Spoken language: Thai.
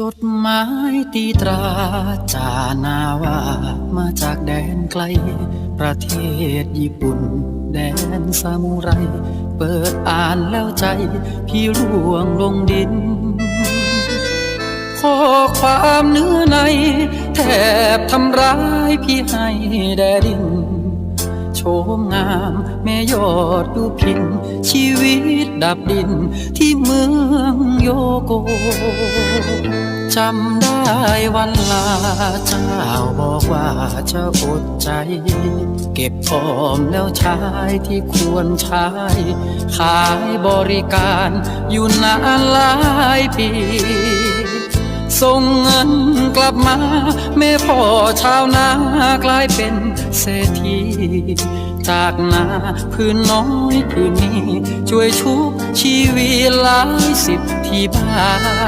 จดหมายตีตราจานาวามาจากแดนไกล ประเทศญี่ปุ่น แดนซามูไร เปิดอ่านแล้วใจ พี่ร่วงลงดิน ข้อความเนื้อใน แทบทำร้ายพี่ให้แดดิน โชมงามแม่ยอดดูพิน ชีวิตดับดินที่เมืองโยโก จำได้วันลาเจ้าบอกว่าจะอดใจ เก็บพอมแล้วใช้ที่ควรใช้ ขายบริการอยู่นานหลายปี ส่งเงินกลับมา แม่พ่อชาวนากลายเป็นเศรษฐีจากนาพื้นน้อยพื้นนี้ ช่วยชุบชีวิตหลายสิบที่บ้าน